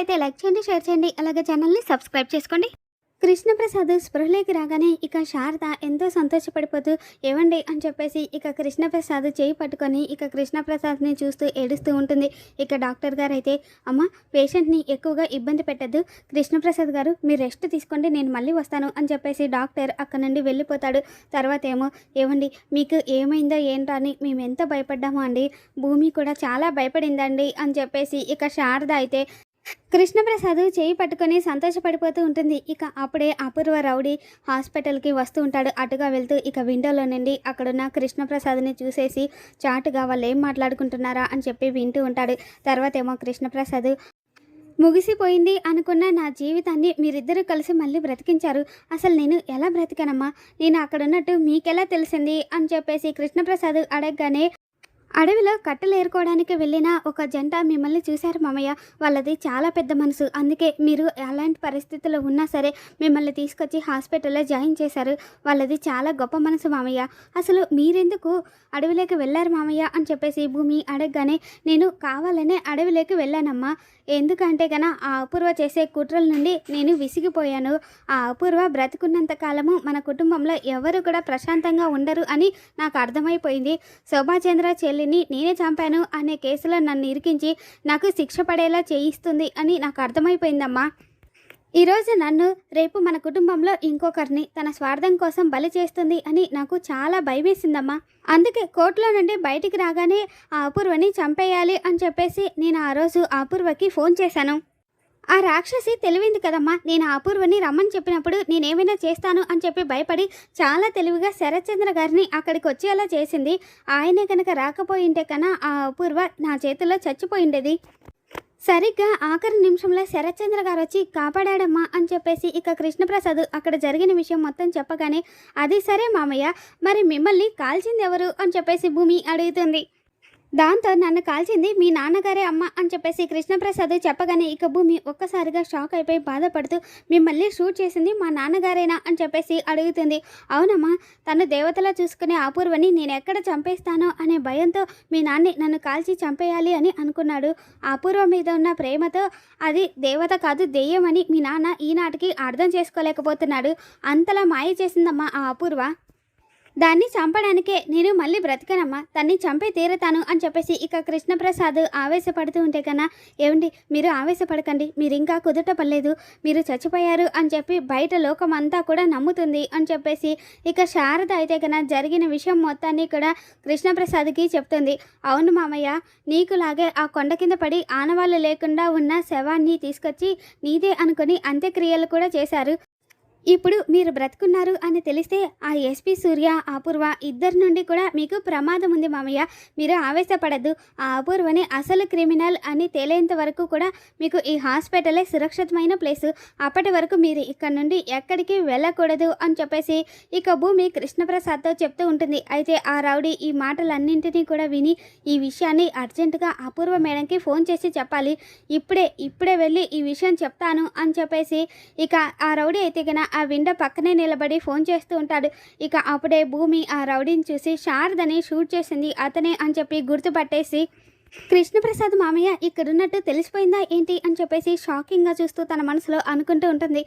నచ్చినట్లయితే లైక్ చేయండి షేర్ చేయండి. అలాగే ఛానల్ని సబ్స్క్రైబ్ చేసుకోండి. కృష్ణప్రసాద్ స్పృహలోకి రాగానే ఇక శారద ఎంతో సంతోషపడిపోతూ ఏవండి? అని చెప్పేసి ఇక కృష్ణప్రసాద్ చేయి పట్టుకొని ఇక కృష్ణప్రసాద్ని చూస్తూ ఏడుస్తూ ఉంటుంది. ఇక డాక్టర్ గారు అయితే అమ్మ పేషెంట్ని ఎక్కువగా ఇబ్బంది పెట్టద్దు. కృష్ణప్రసాద్ గారు మీరు రెస్ట్ తీసుకోండి నేను మళ్ళీ వస్తాను. అని చెప్పేసి డాక్టర్ అక్కడ నుండి వెళ్ళిపోతాడు. తర్వాత ఏమో ఏవండి మీకు ఏమైందో ఏంటో అని మేము ఎంత భయపడ్డామో అండి. భూమి కూడా చాలా భయపడిందండి. అని చెప్పేసి ఇక శారద అయితే కృష్ణప్రసాద్ చేయి పట్టుకొని సంతోషపడిపోతూ ఉంటుంది. ఇక అప్పుడే అపూర్వ రౌడీ హాస్పిటల్కి వస్తూ ఉంటాడు. అటుగా వెళ్తూ ఇక విండోలో నుండి అక్కడున్న కృష్ణప్రసాద్ని చూసేసి చాటుగా వాళ్ళు ఏం మాట్లాడుకుంటున్నారా అని చెప్పి వింటూ ఉంటాడు. తర్వాత ఏమో కృష్ణప్రసాద్ ముగిసిపోయింది అనుకున్న నా జీవితాన్ని మీరిద్దరూ కలిసి మళ్ళీ బ్రతికించారు. అసలు నేను ఎలా బ్రతికానమ్మా? నేను అక్కడ ఉన్నట్టు మీకెలా తెలిసింది? అని చెప్పేసి కృష్ణప్రసాద్ అడగగానే అడవిలో కట్టెలు ఏరుకోవడానికి వెళ్ళిన ఒక జంట మిమ్మల్ని చూశారు మామయ్య. వాళ్ళది చాలా పెద్ద మనసు. అందుకే మీరు ఎలాంటి పరిస్థితుల్లో ఉన్నా సరే మిమ్మల్ని తీసుకొచ్చి హాస్పిటల్లో జాయిన్ చేశారు. వాళ్ళది చాలా గొప్ప మనసు మామయ్య. అసలు మీరెందుకు అడవిలోకి వెళ్ళారు మామయ్య అని చెప్పేసి భూమి అడగగానే నేను కావాలనే అడవిలోకి వెళ్ళానమ్మా. ఎందుకంటే గన ఆ అపూర్వ చేసే కుట్రల నుండి నేను విసిగిపోయాను. ఆ అపూర్వ బ్రతికున్నంత కాలము మన కుటుంబంలో ఎవరు కూడా ప్రశాంతంగా ఉండరు అని నాకు అర్థమైపోయింది. శోభాచంద్ర తల్లిని నేనే చంపాను అనే కేసులో నన్ను ఇరికించి నాకు శిక్ష పడేలా చేయిస్తుంది అని నాకు అర్థమైపోయిందమ్మా. ఈరోజు నన్ను రేపు మన కుటుంబంలో ఇంకొకరిని తన స్వార్థం కోసం బలి చేస్తుంది అని నాకు చాలా భయమేసిందమ్మా. అందుకే కోర్టులో నుండి బయటికి రాగానే ఆ అపూర్వని చంపేయాలి అని చెప్పేసి నేను ఆ రోజు ఆ అపూర్వకి ఫోన్ చేశాను. ఆ రాక్షసి తెలివింది కదమ్మా. నేను ఆ అపూర్వని రమ్మని చెప్పినప్పుడు నేనేమైనా చేస్తాను అని చెప్పి భయపడి చాలా తెలివిగా శరత్చంద్ర గారిని అక్కడికి వచ్చేలా చేసింది. ఆయనే కనుక రాకపోయింటే కన్నా ఆ అపూర్వ నా చేతిలో చచ్చిపోయిండేది. సరిగ్గా ఆఖరి నిమిషంలో శరత్చంద్ర గారు వచ్చి కాపాడాడమ్మా అని చెప్పేసి ఇక కృష్ణప్రసాద్ అక్కడ జరిగిన విషయం మొత్తం చెప్పగానే అది సరే మామయ్య మరి మిమ్మల్ని కాల్చింది ఎవరు? అని చెప్పేసి భూమి అడుగుతుంది. దాంతో నన్ను కాల్చింది మీ నాన్నగారే అమ్మ అని చెప్పేసి కృష్ణప్రసాద్ చెప్పగానే ఇక భూమి ఒక్కసారిగా షాక్ అయిపోయి బాధపడుతూ మిమ్మల్ని షూట్ చేసింది మా నాన్నగారేనా అని చెప్పేసి అడుగుతుంది. అవునమ్మా తను దేవతలా చూసుకునే అపూర్వని నేను ఎక్కడ చంపేస్తానో అనే భయంతో మీ నాన్నే నన్ను కాల్చి చంపేయాలి అని అనుకున్నాడు. ఆ అపూర్వ మీద ఉన్న ప్రేమతో అది దేవత కాదు దెయ్యం అని మీ నాన్న ఈనాటికి అర్థం చేసుకోలేకపోతున్నాడు. అంతలా మాయ చేసిందమ్మా ఆ అపూర్వ. దాన్ని చంపడానికే నేను మళ్ళీ బ్రతకనమ్మా. దాన్ని చంపే తీరతాను అని చెప్పేసి ఇక కృష్ణప్రసాద్ ఆవేశపడుతూ ఉంటే కన్నా ఏమండి మీరు ఆవేశపడకండి. మీరు ఇంకా కుదుట పడలేదు మీరు చచ్చిపోయారు అని చెప్పి బయట లోకం అంతా కూడా నమ్ముతుంది అని చెప్పేసి ఇక శారద అయితే కన్నా జరిగిన విషయం మొత్తాన్ని కూడా కృష్ణప్రసాద్కి చెప్తుంది. అవును మామయ్య నీకులాగే ఆ కొండ కింద పడి ఆనవాళ్ళు లేకుండా ఉన్న శవాన్ని తీసుకొచ్చి నీదే అనుకుని అంత్యక్రియలు కూడా చేశారు. ఇప్పుడు మీరు బ్రతుకున్నారు అని తెలిస్తే ఆ ఎస్పీ సూర్య అపూర్వ ఇద్దరి నుండి కూడా మీకు ప్రమాదం ఉంది మామయ్య. మీరు ఆవేశపడద్దు. ఆ అపూర్వని అసలు క్రిమినల్ అని తేలేంత వరకు కూడా మీకు ఈ హాస్పిటలే సురక్షితమైన ప్లేసు. అప్పటి వరకు మీరు ఇక్కడ నుండి ఎక్కడికి వెళ్ళకూడదు అని చెప్పేసి ఇక భూమి కృష్ణప్రసాద్తో చెప్తూ ఉంటుంది. అయితే ఆ రౌడీ ఈ మాటలన్నింటినీ కూడా విని ఈ విషయాన్ని అర్జెంటుగా అపూర్వ మేడంకి ఫోన్ చేసి చెప్పాలి. ఇప్పుడే ఇప్పుడే వెళ్ళి ఈ విషయం చెప్తాను అని చెప్పేసి ఇక ఆ రౌడీ అయితే కన్నా ఆ విండో పక్కనే నిలబడి ఫోన్ చేస్తూ ఉంటాడు. ఇక అప్పుడే భూమి ఆ రౌడీని చూసి శారదని షూట్ చేసింది అతనే అని చెప్పి గుర్తుపట్టేసి కృష్ణప్రసాద్ మామయ్య ఇక్కడున్నట్టు తెలిసిపోయిందా ఏంటి? అని చెప్పేసి షాకింగ్గా చూస్తూ తన మనసులో అనుకుంటూ ఉంటుంది.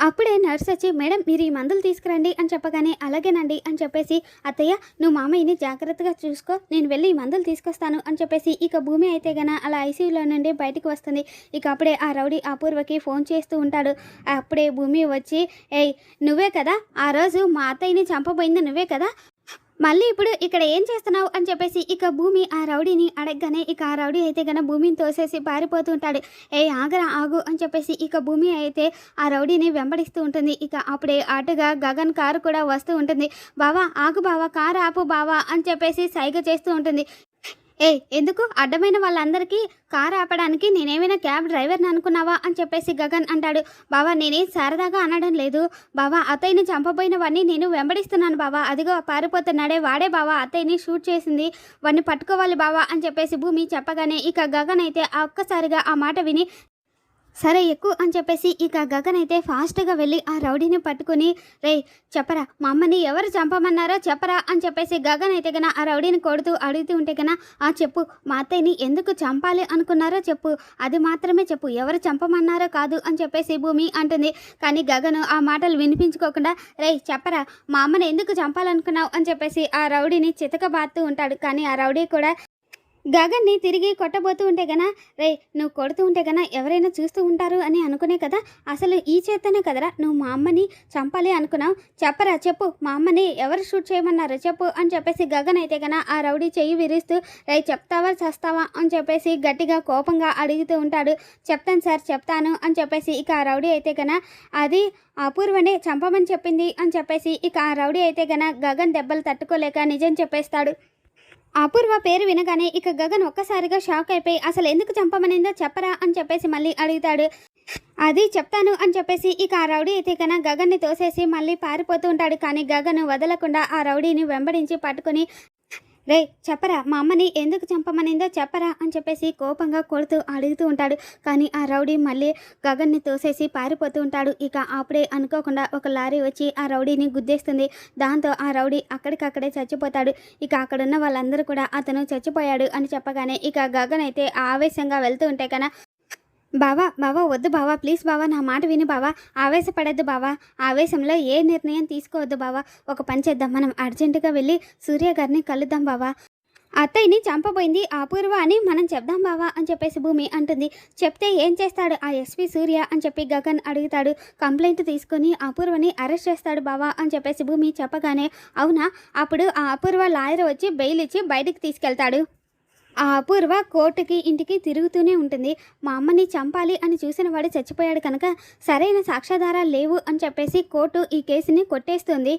అప్పుడే నర్స్ వచ్చి మేడం మీరు ఈ మందులు తీసుకురండి అని చెప్పగానే అలాగేనండి అని చెప్పేసి అత్తయ్య నువ్వు మామయ్యని జాగ్రత్తగా చూసుకో నేను వెళ్ళి ఈ మందులు తీసుకొస్తాను అని చెప్పేసి ఇక భూమి అయితే గన అలా ఐసీయూలో నుండి బయటకు వస్తుంది. ఇక అప్పుడే ఆ రౌడీ అపూర్వకి ఫోన్ చేస్తూ ఉంటాడు. అప్పుడే భూమి వచ్చి ఏయ్ నువ్వే కదా ఆ రోజు మా అత్తయ్యని చంపబోయింది నువ్వే కదా మళ్ళీ ఇప్పుడు ఇక్కడ ఏం చేస్తున్నావు అని చెప్పేసి ఇక భూమి ఆ రౌడీని అడగగానే ఇక ఆ రౌడీ అయితే గన భూమిని తోసేసి పారిపోతూ ఉంటాడు. ఏ ఆగరా ఆగు అని చెప్పేసి ఇక భూమి అయితే ఆ రౌడీని వెంబడిస్తూ ఉంటుంది. ఇక అప్పుడే అటుగా గగన్ కారు కూడా వస్తూ ఉంటుంది. బావా ఆగు బావా కారు ఆపు బావా అని చెప్పేసి సైగ చేస్తూ ఉంటుంది. ఏ ఎందుకు? అడ్డమైన వాళ్ళందరికీ కారు ఆపడానికి నేనేమైనా క్యాబ్ డ్రైవర్ని అనుకున్నావా అని చెప్పేసి గగన్ అంటాడు. బావా నేనేం సరదాగా అనడం లేదు. బావా అత్తయ్యని చంపబోయిన వాడిని నేను వెంబడిస్తున్నాను బావా. అదిగో పారిపోతున్నాడే వాడే బావా అత్తయ్యని షూట్ చేసింది. వాడిని పట్టుకోవాలి బావా అని చెప్పేసి భూమి చెప్పగానే ఇక గగన్ అయితే ఒక్కసారిగా ఆ మాట విని సరే ఎక్కువ అని చెప్పేసి ఇక గగన్ అయితే ఫాస్ట్గా వెళ్ళి ఆ రౌడీని పట్టుకుని రే చెప్పరా మా అమ్మని ఎవరు చంపమన్నారో చెప్పరా? అని చెప్పేసి గగన్ అయితే గన ఆ రౌడీని కొడుతూ అడుగుతూ ఉంటే కన ఆ చెప్పు మా అత్తయ్యని ఎందుకు చంపాలి అనుకున్నారో చెప్పు అది మాత్రమే చెప్పు ఎవరు చంపమన్నారో కాదు అని చెప్పేసి భూమి అంటుంది. కానీ గగన్ ఆ మాటలు వినిపించుకోకుండా రే చెప్పరా మా అమ్మని ఎందుకు చంపాలనుకున్నావు? అని చెప్పేసి ఆ రౌడీని చితకబాత్తూ ఉంటాడు. కానీ ఆ రౌడీ కూడా గగన్ని తిరిగి కొట్టబోతూ ఉంటే గనా రే నువ్వు కొడుతూ ఉంటే గన ఎవరైనా చూస్తూ ఉంటారు అని అనుకునే కదా అసలు ఈ చేతనే కదరా నువ్వు మా అమ్మని చంపాలి అనుకున్నావు? చెప్పరా చెప్పు. మా అమ్మని ఎవరు షూట్ చేయమన్నారు చెప్పు అని చెప్పేసి గగన్ అయితే గనా ఆ రౌడీ చెయ్యి విరుస్తూ రే చెప్తావా చేస్తావా అని చెప్పేసి గట్టిగా కోపంగా అడుగుతూ ఉంటాడు. చెప్తాను సార్ చెప్తాను అని చెప్పేసి ఇక ఆ రౌడీ అయితే గనా అది అపూర్వనే చంపమని చెప్పింది అని చెప్పేసి ఇక ఆ రౌడీ అయితే గన గగన్ దెబ్బలు తట్టుకోలేక నిజం చెప్పేస్తాడు. అపూర్వ పేరు వినగానే ఇక గగన్ ఒక్కసారిగా షాక్ అయిపోయి అసలు ఎందుకు చంపమనిందో చెప్పరా? అని చెప్పేసి మళ్ళీ అడుగుతాడు. అది చెప్తాను అని చెప్పేసి ఇక ఆ రౌడీ అయితే కన గగన్ని తోసేసి మళ్ళీ పారిపోతూ ఉంటాడు. కానీ గగన్ వదలకుండా ఆ రౌడీని వెంబడించి పట్టుకొని రే చెప్పరా మా అమ్మని ఎందుకు చంపమనిందో చెప్పరా అని చెప్పేసి కోపంగా కొడుతూ అడుగుతూ ఉంటాడు. కానీ ఆ రౌడీ మళ్ళీ గగన్ని తోసేసి పారిపోతూ ఉంటాడు. ఇక అప్పుడే అనుకోకుండా ఒక లారీ వచ్చి ఆ రౌడీని గుద్దేస్తుంది. దాంతో ఆ రౌడీ అక్కడికక్కడే చచ్చిపోతాడు. ఇక అక్కడున్న వాళ్ళందరూ కూడా అతను చచ్చిపోయాడు అని చెప్పగానే ఇక గగన్ అయితే ఆవేశంగా వెళ్తూ ఉంటే కన్నా బావా బావా వద్దు బావా ప్లీజ్ బావా నా మాట విని బావా. ఆవేశపడద్దు బావా. ఆవేశంలో ఏ నిర్ణయం తీసుకోవద్దు బావా. ఒక పని చేద్దాం మనం అర్జెంటుగా వెళ్ళి సూర్య గారిని కలుద్దాం బావా. అత్తయ్యని చంపబోయింది అపూర్వ అని మనం చెప్దాం బావా అని చెప్పేసి భూమి అంటుంది. చెప్తే ఏం చేస్తాడు ఆ ఎస్పీ సూర్య అని చెప్పి గగన్ అడుగుతాడు. కంప్లైంట్ తీసుకొని అపూర్వని అరెస్ట్ చేస్తాడు బావా అని చెప్పేసి భూమి చెప్పగానే అవునా? అప్పుడు ఆ అపూర్వ లాయర్ వచ్చి బెయిల్ ఇచ్చి బయటికి తీసుకెళ్తాడు. ఆ అపూర్వ కోర్టుకి ఇంటికి తిరుగుతూనే ఉంటుంది. మా అమ్మని చంపాలి అని చూసిన వాడు చచ్చిపోయాడు కనుక సరైన సాక్ష్యాధారాలు లేవు అని చెప్పేసి కోర్టు ఈ కేసుని కొట్టేస్తుంది.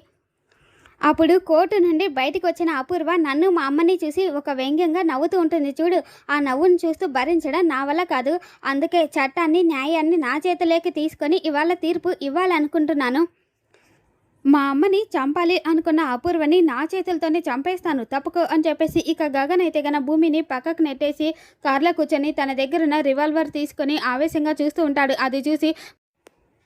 అప్పుడు కోర్టు నుండి బయటకు వచ్చిన అపూర్వ నన్ను మా అమ్మని చూసి ఒక వ్యంగ్యంగా నవ్వుతూ ఉంటుంది. చూడు ఆ నవ్వును చూస్తూ భరించడం నా వల్ల కాదు. అందుకే చట్టాన్ని న్యాయాన్ని నా చేతిలోకి తీసుకొని ఇవాళ తీర్పు ఇవ్వాలనుకుంటున్నాను. మా అమ్మని చంపాలి అనుకున్న అపూర్వని నా చేతులతోనే చంపేస్తాను తప్పుకో అని చెప్పేసి ఇక గగన్ అయితే గన భూమిని పక్కకు నెట్టేసి కార్లో కూర్చొని తన దగ్గరున్న రివాల్వర్ తీసుకొని ఆవేశంగా చూస్తూ ఉంటాడు. అది చూసి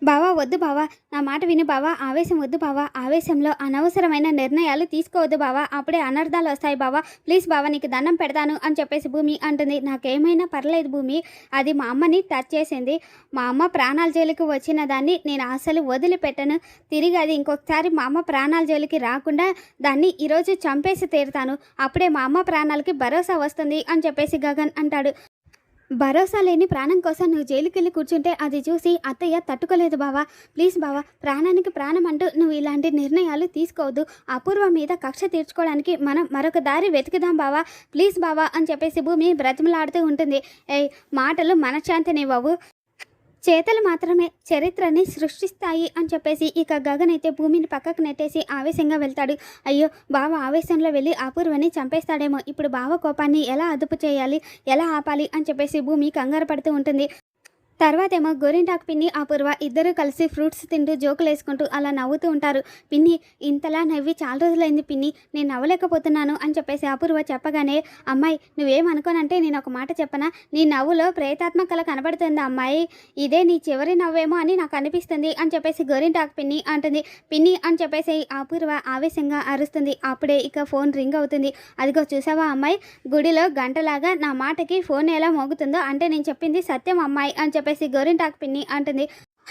బావా వద్దు బావా. నా మాట విను బావా. ఆవేశం వద్దు బావా. ఆవేశంలో అనవసరమైన నిర్ణయాలు తీసుకోవద్దు బావా. అప్పుడే అనర్థాలు వస్తాయి బావా. ప్లీజ్ బావా నీకు దండం పెడతాను అని చెప్పేసి భూమి అంటుంది. నాకేమైనా పర్లేదు భూమి. అది మా అమ్మని టచ్ చేసింది. మా అమ్మ ప్రాణాల జోలికి వచ్చిన దాన్ని నేను అసలు వదిలిపెట్టను. తిరిగి అది ఇంకొకసారి మా అమ్మ ప్రాణాల జోలికి రాకుండా దాన్ని ఈరోజు చంపేసి తీరుతాను. అప్పుడే మా అమ్మ ప్రాణాలకి భరోసా వస్తుంది అని చెప్పేసి గగన్ అంటాడు. భరోసా లేని ప్రాణం కోసం నువ్వు జైలుకి వెళ్ళి కూర్చుంటే అది చూసి అత్తయ్య తట్టుకోలేదు బావా. ప్లీజ్ బావా ప్రాణానికి ప్రాణం అంటూ నువ్వు ఇలాంటి నిర్ణయాలు తీసుకోవద్దు. అపూర్వ మీద కక్ష తీర్చుకోవడానికి మనం మరొక దారి వెతుకుదాం బావా. ప్లీజ్ బావా అని చెప్పేసి భూమి బ్రతిమలాడుతూ ఉంటుంది. ఏ మాటలు మనశ్శాంతినివ్వవు. చేతలు మాత్రమే చరిత్రని సృష్టిస్తాయి అని చెప్పేసి ఇక గగన్ అయితే భూమిని పక్కకు నెట్టేసి ఆవేశంగా వెళ్తాడు. అయ్యో బావ ఆవేశంలో వెళ్ళి అపూర్వని చంపేస్తాడేమో. ఇప్పుడు బావ కోపాన్ని ఎలా అదుపు చేయాలి? ఎలా ఆపాలి? అని చెప్పేసి భూమి కంగారు పడుతూ ఉంటుంది. తర్వాతేమో గోరింటాకు పిన్ని అపూర్వ ఇద్దరు కలిసి ఫ్రూట్స్ తింటూ జోకులు వేసుకుంటూ అలా నవ్వుతూ ఉంటారు. పిన్ని ఇంతలా నవ్వి చాలా రోజులైంది పిన్ని నేను నవ్వలేకపోతున్నాను అని చెప్పేసి అపూర్వ చెప్పగానే అమ్మాయి నువ్వేమనుకోనంటే నేను ఒక మాట చెప్పనా? నీ నవ్వులో ప్రేతాత్మ కనబడుతుంది అమ్మాయి. ఇదే నీ చివరి నవ్వేమో అని నాకు అనిపిస్తుంది అని చెప్పేసి గోరింటాకు పిన్ని అంటుంది. పిన్ని అని చెప్పేసి అపూర్వ ఆవేశంగా అరుస్తుంది. అప్పుడే ఇక ఫోన్ రింగ్ అవుతుంది. అదిగో చూసావా అమ్మాయి? గుడిలో గంటలాగా నా మాటకి ఫోన్ ఎలా మోగుతుందో అంటే నేను చెప్పింది సత్యం అమ్మాయి అని చెప్పి చెప్పేసి గోరింటాకు పిన్ని అంటుంది.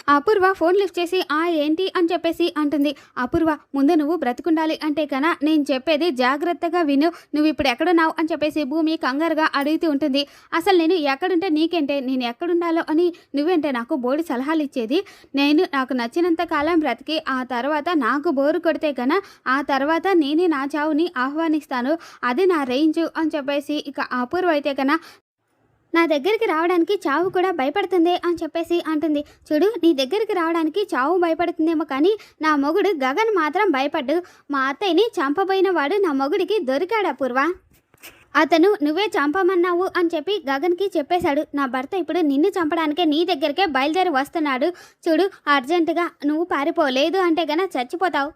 అపూర్వ ఫోన్ లిఫ్ట్ చేసి ఆ ఏంటి? అని చెప్పేసి అంటుంది. అపూర్వ ముందు నువ్వు బ్రతుకుండాలి అంటే కన నేను చెప్పేది జాగ్రత్తగా విను. నువ్వు ఇప్పుడు ఎక్కడున్నావు? అని చెప్పేసి భూమి కంగారుగా అడుగుతూ ఉంటుంది. అసలు నేను ఎక్కడుంటే నీకేంటే నేను ఎక్కడుండాలో అని నువ్వేంటే నాకు బోడి సలహాలు ఇచ్చేది? నేను నాకు నచ్చినంత కాలం బ్రతికి ఆ తర్వాత నాకు బోరు కొడితే కన ఆ తర్వాత నేనే నా చావుని ఆహ్వానిస్తాను. అది నా రేంజ్ అని చెప్పేసి ఇక అపూర్వ అయితే కన నా దగ్గరికి రావడానికి చావు కూడా భయపడుతుంది అని చెప్పేసి అంటుంది. చూడు నీ దగ్గరికి రావడానికి చావు భయపడుతుందేమో కానీ నా మొగుడు గగన్ మాత్రం భయపడ్డు. మా అత్తయ్యని చంపబోయిన వాడు నా మొగుడికి దొరికాడా పూర్వ? అతను నువ్వే చంపమన్నావు అని చెప్పి గగన్కి చెప్పేశాడు. నా భర్త ఇప్పుడు నిన్ను చంపడానికే నీ దగ్గరికే బయలుదేరి వస్తున్నాడు. చూడు అర్జెంటుగా నువ్వు పారిపోలేదు అంటే గన చచ్చిపోతావు.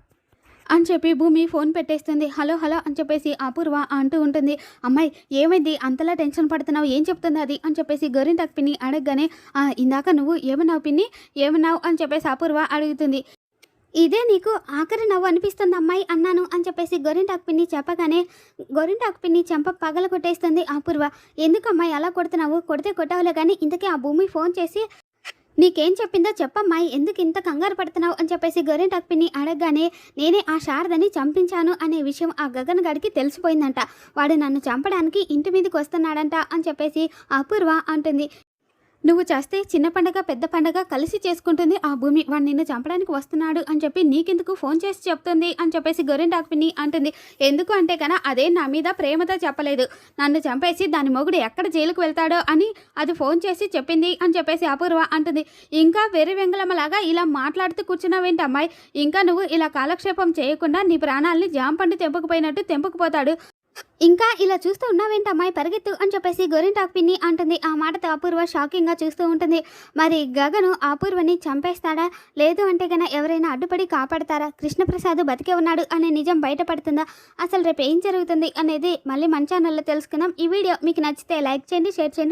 అని చెప్పి భూమి ఫోన్ పెట్టేస్తుంది. హలో హలో అని చెప్పేసి అపూర్వ అంటూ ఉంటుంది. అమ్మాయి ఏమైంది? అంతలా టెన్షన్ పడుతున్నావు? ఏం చెప్తుంది అది? అని చెప్పేసి గోరింటాకు పిన్ని అడగగానే ఇందాక నువ్వు ఏమన్నావు పిన్ని? ఏమన్నావు? అని చెప్పేసి అపూర్వ అడుగుతుంది. ఇదే నీకు ఆఖరి నవ్వు అనిపిస్తుంది అమ్మాయి అన్నాను అని చెప్పేసి గొరింటాకు పిన్ని చెప్పగానే గొరింటాకు పిన్ని చెంప పగల కొట్టేస్తుంది అపూర్వ. ఎందుకు అమ్మాయి అలా కొడుతున్నావు? కొడితే కొట్టవలే కానీ ఇంతకీ ఆ భూమి ఫోన్ చేసి నీకేం చెప్పిందో చెప్పమ్మాయి ఎందుకు ఇంత కంగారు పడుతున్నావు అని చెప్పేసి గోరింటాకు పిన్ని అడగగానే నేనే ఆ శారదని చంపించాను అనే విషయం ఆ గగన్ గడికి తెలిసిపోయిందంట. వాడు నన్ను చంపడానికి ఇంటి మీదకి వస్తున్నాడంట అని చెప్పేసి అపూర్వ అంటుంది. నువ్వు చేస్తే చిన్న పండగ పెద్ద పండగ కలిసి చేసుకుంటుంది. ఆ భూమి వాడు నిన్ను చంపడానికి వస్తున్నాడు అని చెప్పి నీకెందుకు ఫోన్ చేసి చెప్తుంది అని చెప్పేసి గొర్రెంటాకు డాక్పిని అంటుంది. ఎందుకు అంటే కన అదే నా మీద ప్రేమతో చెప్పలేదు. నన్ను చంపేసి దాని మొగుడు ఎక్కడ జైలుకు వెళ్తాడో అని అది ఫోన్ చేసి చెప్పింది అని చెప్పేసి అపూర్వ అంటుంది. ఇంకా వెర్రి వెంగళమ్మలాగా ఇలా మాట్లాడుతూ కూర్చున్నావేంటి అమ్మాయి? ఇంకా నువ్వు ఇలా కాలక్షేపం చేయకుండా నీ ప్రాణాలని జాంపండు తెంపకపోయినట్టు తెంపకపోతాడు. ఇంకా ఇలా చూస్తూ ఉన్నావేంటి అమ్మాయి పరిగెత్తు అని చెప్పేసి గోరింటాకు పిన్ని అంటుంది. ఆ మాటతో అపూర్వ షాకింగ్గా చూస్తూ ఉంటుంది. మరి గగను అపూర్వని చంపేస్తాడా? లేదు అంటే గన ఎవరైనా అడ్డుపడి కాపాడతారా? కృష్ణప్రసాద్ బతికే ఉన్నాడు అనే నిజం బయటపడుతుందా? అసలు రేపు ఏం జరుగుతుంది అనేది మళ్ళీ మన ఛానల్లో తెలుసుకుందాం. ఈ వీడియో మీకు నచ్చితే లైక్ చేయండి షేర్ చేయండి.